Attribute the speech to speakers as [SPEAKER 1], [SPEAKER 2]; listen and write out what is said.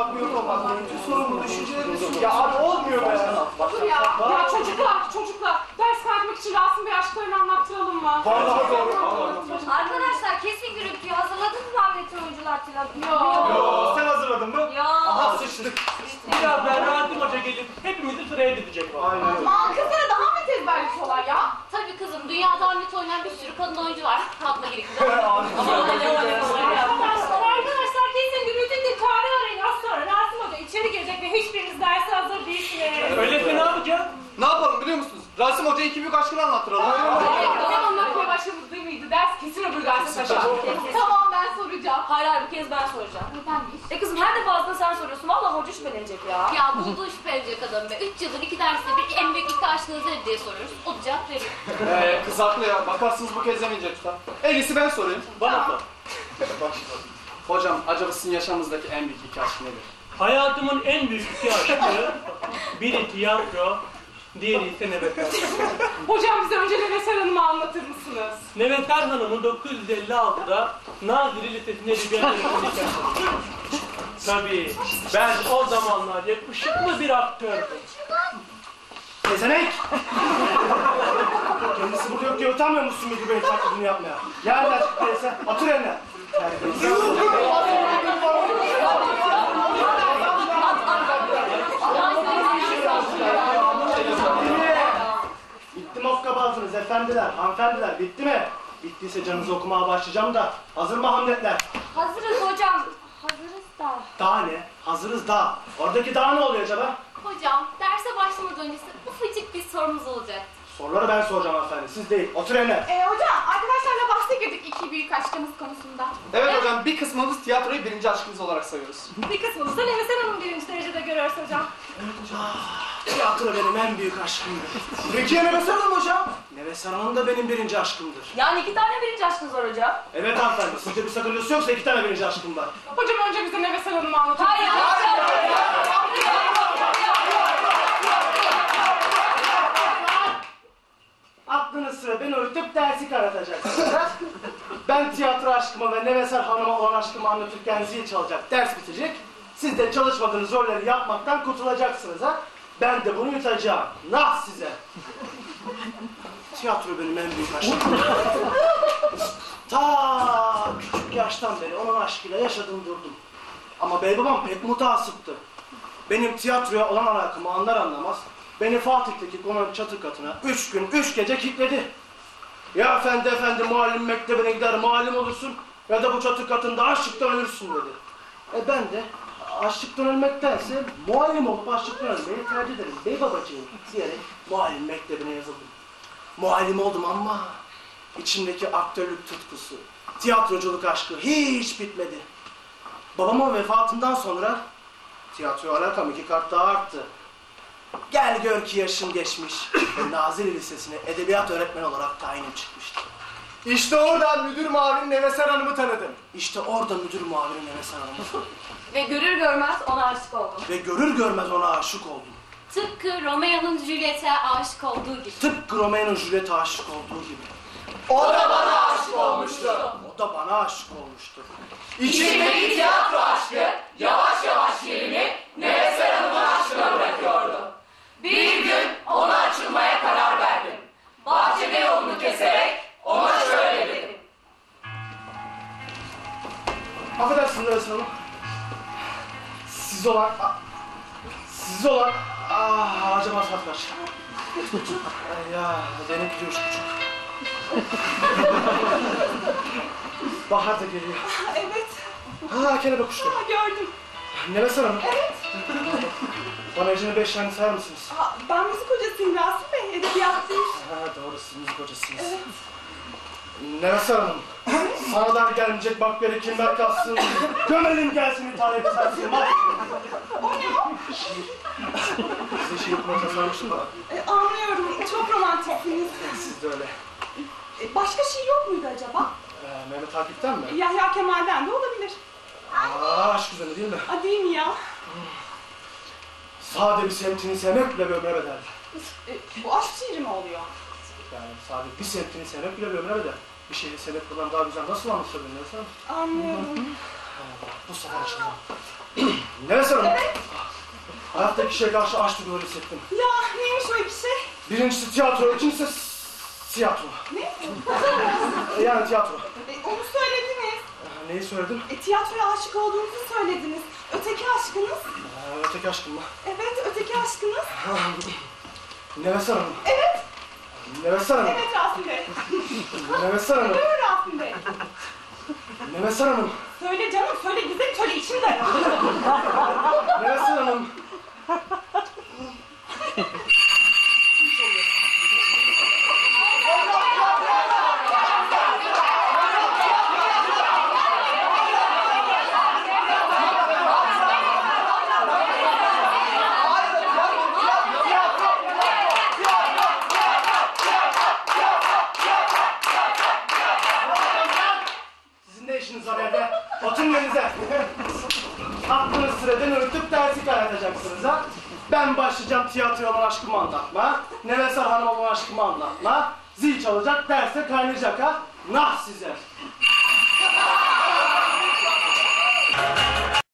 [SPEAKER 1] olmak, büyük olmak. Sorumlu düşüncelerimiz. Ya abi olmuyor be.
[SPEAKER 2] Dur ya. Ya çocuklar, çocuklar. Ders kaydetmek için Rasim Bey aşklarını anlattıralım mı?
[SPEAKER 1] Vallahi doğru.
[SPEAKER 3] Arkadaşlar kesin gürültüyü hazırladınız mı Ahmet oyuncular tiyatrosu?
[SPEAKER 2] Yok.
[SPEAKER 1] Sen hazırladın mı?
[SPEAKER 3] Ya.
[SPEAKER 1] Aha sıçtık.
[SPEAKER 4] Birazdan Rasim Hoca gelip hepimizi sıraya dizecek.
[SPEAKER 1] Aynen öyle.
[SPEAKER 2] Aman kızlara daha mı tezberliyorlar ya?
[SPEAKER 5] Tabii kızım, dünyada Hamlet oynayan bir sürü kadın oyuncu var. Fatma Girik.
[SPEAKER 6] Arkadaşlar, arkadaşlar kesin gürültü değil. Tarih arayın. Az sonra Rasim Hoca içeri girecek ve hiçbiriniz derse hazır değilsiniz.
[SPEAKER 4] Öyleyse ne
[SPEAKER 1] yapalım biliyor musunuz? Rasim Hoca iki büyük aşkını anlattıralım.
[SPEAKER 2] Sen anlatmaya başlamış değil miydi? Ders kesin öbür derse taşar.
[SPEAKER 5] tamam ben soracağım.
[SPEAKER 3] Hayır hayır bir kez ben soracağım.
[SPEAKER 5] Nedenmiş?
[SPEAKER 3] E kızım her defasında sen soruyorsun. Vallahi hoca şüphelenecek ya.
[SPEAKER 5] Ya bulduğu şüphelenecek adam be. Üç yıldır iki derste bir en büyük iki aşkınız nedir diye soruyoruz. O da cevap veriyor.
[SPEAKER 1] Ee, kız haklı ya. Bakarsınız bu kez demeyecek tutar. En iyisi ben sorayım.
[SPEAKER 4] Bana sor.
[SPEAKER 1] Hocam acaba sizin yaşamınızdaki en büyük iki aşk nedir?
[SPEAKER 4] Hayatımın en büyük iki aşkı, biri tiyatro, diğeri ise Nebeter.
[SPEAKER 2] Hocam bize önce Neveser Hanım'ı anlatır mısınız?
[SPEAKER 4] Nebeter Hanım'ı 956'da Nazilli Lisesi'nde edebiyat öğretmeni. Tabii, ben o zamanlar yakışıklı bir aktördüm.
[SPEAKER 7] Tezenek! Kendisi burada yok diye utanmıyor musun müdür beyin taklidini yapmaya? Nereden çıktı değilse atır eline. Bitti okkabazınız efendiler, hanımefendiler bitti mi? Bittiyse canınızı okumaya başlayacağım da hazır mı Hamletler?
[SPEAKER 3] Hazırız hocam. Hazırız da.
[SPEAKER 7] Daha ne? Hazırız daha. Oradaki daha ne oluyor acaba?
[SPEAKER 5] Hocam, derse başlamadan öncesi ufacık bir sorumuz olacak.
[SPEAKER 7] Soruları ben soracağım hanımefendi, siz değil. Otur eline.
[SPEAKER 2] Ee, hocam arkadaşlarla bahse girdik iki büyük aşkımız konusunda.
[SPEAKER 1] Evet hocam bir kısmımız tiyatroyu birinci aşkımız olarak sayıyoruz.
[SPEAKER 6] Bir kısmını da Neveser Hanım birinci derecede görüyoruz hocam.
[SPEAKER 7] Tiyatro benim en büyük aşkımdır.
[SPEAKER 1] Peki ya Neveser Hanım hocam?
[SPEAKER 7] Neveser Hanım da benim birinci aşkımdır.
[SPEAKER 3] Yani iki tane birinci aşkınız var hocam.
[SPEAKER 7] Evet hanımefendi, sizce bir sakıncası yoksa iki tane birinci aşkım var.
[SPEAKER 2] Hocam önce bize Neveser Hanım'ı anlatır
[SPEAKER 3] Hayır.
[SPEAKER 2] mısınız?
[SPEAKER 7] Aklınız karatacaksınız. ha? ben tiyatro aşkımı ve Neveser Hanım'a olan aşkımı anlatırken zil çalacak, ders bitecek. Siz de çalışmadığınız rolleri yapmaktan kurtulacaksınız ha. Ben de bunu yutacağım. Nah size. Tiyatro benim en büyük aşkım. Ta küçük yaştan beri onun aşkıyla yaşadım durdum. Ama bey babam pek mutasıptı. Benim tiyatroya olan alakamı anlar anlamaz beni Fatih'teki konağın çatı katına üç gün, üç gece kilitledi. Ya efendi efendi muallim mektebine gider muallim olursun ya da bu çatı katında açlıktan ölürsün dedi. E ben de açlıktan ölmektense muallim olup açlıktan ölmeyi tercih ederim. Bey babacığım diyerek muallim mektebine yazıldım. Muallim oldum ama içimdeki aktörlük tutkusu, tiyatroculuk aşkı hiç bitmedi. Babamın vefatından sonra tiyatro alakam iki kat daha arttı. Gel gör ki yaşım geçmiş. Nazilli Lisesi'ne edebiyat öğretmeni olarak tayinim çıkmıştı.
[SPEAKER 1] İşte oradan müdür mavinin Neveser Hanım'ı tanıdım.
[SPEAKER 7] İşte orada müdür muavini Neves Hanım.
[SPEAKER 3] Ve görür görmez ona aşık oldum.
[SPEAKER 7] Ve görür görmez ona aşık oldum.
[SPEAKER 5] Tıpkı Romeo'nun Juliet'e aşık olduğu gibi.
[SPEAKER 7] Tıpkı Romeo Juliet'e aşık olduğu gibi.
[SPEAKER 1] O da bana aşık olmuştu.
[SPEAKER 7] O da bana aşık olmuştu.
[SPEAKER 1] İçimdeki tiyatro aşkı yavaş yavaş yerini
[SPEAKER 7] Hanım. Siz olan... Siz olan... Ah, acaba saat kaç? Ay ya, benimki de üç buçuk. Bahar da geliyor.
[SPEAKER 6] Evet,
[SPEAKER 7] Ha, kelebek uçtu.
[SPEAKER 6] ha, gördüm.
[SPEAKER 7] Neves Hanım. Evet. Bana Ece'nin beş tane sayar mısınız?
[SPEAKER 6] Ha, ben müzik hocasıyım Rasim Bey, edebiyat değil.
[SPEAKER 7] Ha doğru siz müzik hocasınız. Neves Hanım. Sana dar gelmeyecek bak beri kimler kalsın. Gömelim gelsin bir tane kısarsın. Bak.
[SPEAKER 6] O ne o?
[SPEAKER 7] Size şiir okuma tasarlamıştım da.
[SPEAKER 6] E, anlıyorum, çok romantiksiniz.
[SPEAKER 7] Siz de öyle.
[SPEAKER 6] E, başka şey yok muydu acaba?
[SPEAKER 7] Ee, Mehmet Akif'ten mi?
[SPEAKER 6] Yahya Kemal'den de olabilir.
[SPEAKER 7] Aa aşk üzerine değil mi?
[SPEAKER 6] A, değil mi ya?
[SPEAKER 7] Sade bir semtini sevmek bile bir ömre bedel.
[SPEAKER 6] E, bu aşk şiiri mi oluyor?
[SPEAKER 7] Yani sade bir semtini sevmek bile bir ömre bedel. Bir şeyi sevmek bundan daha güzel nasıl Neves Hanım?
[SPEAKER 6] Anlıyorum.
[SPEAKER 7] Bu sefer açıldı. Nefes Hanım. Hayattaki şeye karşı aç duyguları hissettim.
[SPEAKER 2] Ya neymiş o iki şey?
[SPEAKER 7] Birincisi tiyatro, ikincisi tiyatro.
[SPEAKER 2] Ne?
[SPEAKER 7] E, Yani tiyatro.
[SPEAKER 2] E, onu söylediniz.
[SPEAKER 7] E, Neyi söyledim?
[SPEAKER 2] E, tiyatroya aşık olduğunuzu söylediniz. Öteki aşkınız?
[SPEAKER 7] E, öteki aşkım mı?
[SPEAKER 2] Evet, öteki aşkınız.
[SPEAKER 7] Nefes Hanım.
[SPEAKER 2] Evet,
[SPEAKER 7] Nefes Hanım.
[SPEAKER 2] evet Rasim Bey.
[SPEAKER 7] Nefes Hanım.
[SPEAKER 2] Mi Rasim Bey?
[SPEAKER 7] Nefes Hanım.
[SPEAKER 2] Söyle canım, söyle güzel söyle içimde.
[SPEAKER 7] Nefes Hanım. Ben başlayacağım tiyatroya olan aşkımı anlatma. Nevesar Hanım olan aşkımı anlatma. Zil çalacak, derste kaynayacak ha. Nah size.